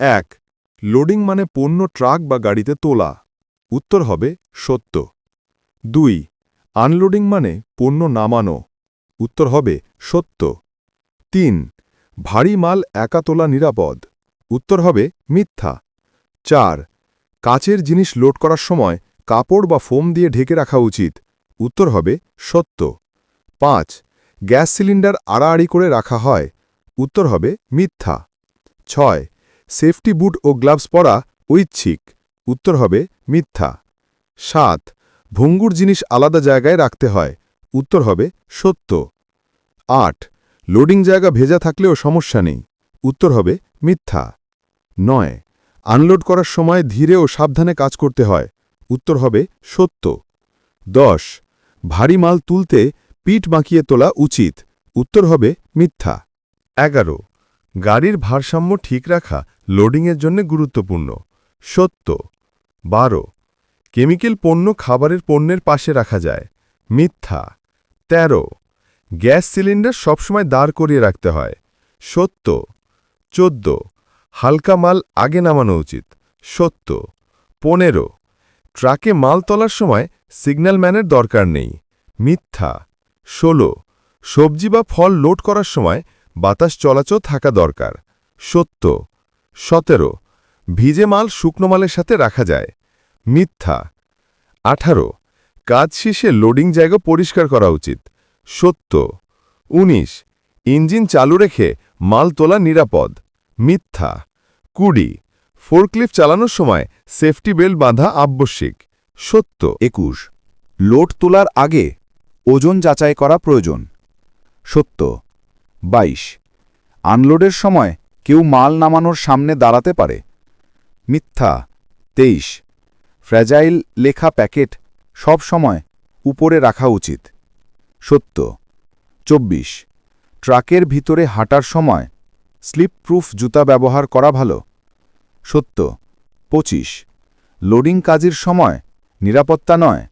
এক, লোডিং মানে পণ্য ট্রাক বা গাড়িতে তোলা। উত্তর হবে, সত্য। দুই, আনলোডিং মানে পণ্য নামানো। উত্তর হবে, সত্য। তিন, ভারী মাল একা তোলা নিরাপদ। উত্তর হবে, মিথ্যা। চার, কাচের জিনিস লোড করার সময় কাপড় বা ফোম দিয়ে ঢেকে রাখা উচিত। উত্তর হবে, সত্য। পাঁচ, গ্যাস সিলিন্ডার আড়াআড়ি করে রাখা হয়। উত্তর হবে, মিথ্যা। ছয় সেফটি বুট ও গ্লাভস পরা ঐচ্ছিক। উত্তর হবে, মিথ্যা। সাত, ভঙ্গুর জিনিস আলাদা জায়গায় রাখতে হয়। উত্তর হবে, সত্য। আট, লোডিং জায়গা ভেজা থাকলেও সমস্যা নেই। উত্তর হবে, মিথ্যা। নয়, আনলোড করার সময় ধীরে ও সাবধানে কাজ করতে হয়। উত্তর হবে, সত্য। দশ, ভারী মাল তুলতে পিঠ বাঁকিয়ে তোলা উচিত। উত্তর হবে, মিথ্যা। এগারো গাড়ির ভারসাম্য ঠিক রাখা লোডিংয়ের জন্য গুরুত্বপূর্ণ। সত্য। বারো। কেমিক্যাল পণ্য খাবারের পণ্যের পাশে রাখা যায়। মিথ্যা। ১৩ গ্যাস সিলিন্ডার সবসময় দাঁড় করিয়ে রাখতে হয়। সত্য। চোদ্দ। হালকা মাল আগে নামানো উচিত। সত্য। পনেরো। ট্রাকে মাল তোলার সময় সিগন্যাল ম্যানের দরকার নেই। মিথ্যা। ১৬ সবজি বা ফল লোড করার সময় বাতাস চলাচল থাকা দরকার। সত্য। সতেরো। ভিজে মাল শুকনো মালের সাথে রাখা যায়। মিথ্যা। আঠারো। কাজ শেষে লোডিং জায়গা পরিষ্কার করা উচিত। সত্য। ১৯ ইঞ্জিন চালু রেখে মাল তোলা নিরাপদ। মিথ্যা। কুড়ি। ফোরক্লিফ চালানোর সময় সেফটি বেল্ট বাঁধা আবশ্যিক। সত্য। একুশ। লোড তোলার আগে ওজন যাচাই করা প্রয়োজন। সত্য। ২২ আনলোডের সময় কেউ মাল নামানোর সামনে দাঁড়াতে পারে। মিথ্যা। ২৩ ফ্র্যাজাইল লেখা প্যাকেট সব সময় উপরে রাখা উচিত। সত্য। ২৪ ট্রাকের ভিতরে হাঁটার সময় স্লিপ প্রুফ জুতা ব্যবহার করা ভালো। সত্য। ২৫ লোডিং কাজের সময় নিরাপত্তা নয়।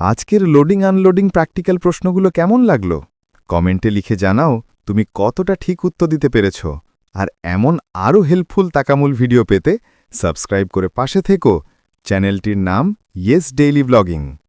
আজকের লোডিং আনলোডিং প্র্যাকটিক্যাল প্রশ্নগুলো কেমন লাগল? কমেন্টে লিখে জানাও। তুমি কতটা ঠিক উত্তর দিতে পেরেছ। আর এমন আরও হেল্পফুল তাকামুল ভিডিও পেতে সাবস্ক্রাইব করে পাশে থেকো। চ্যানেলটির নাম ইয়েস ডেইলি ব্লগিং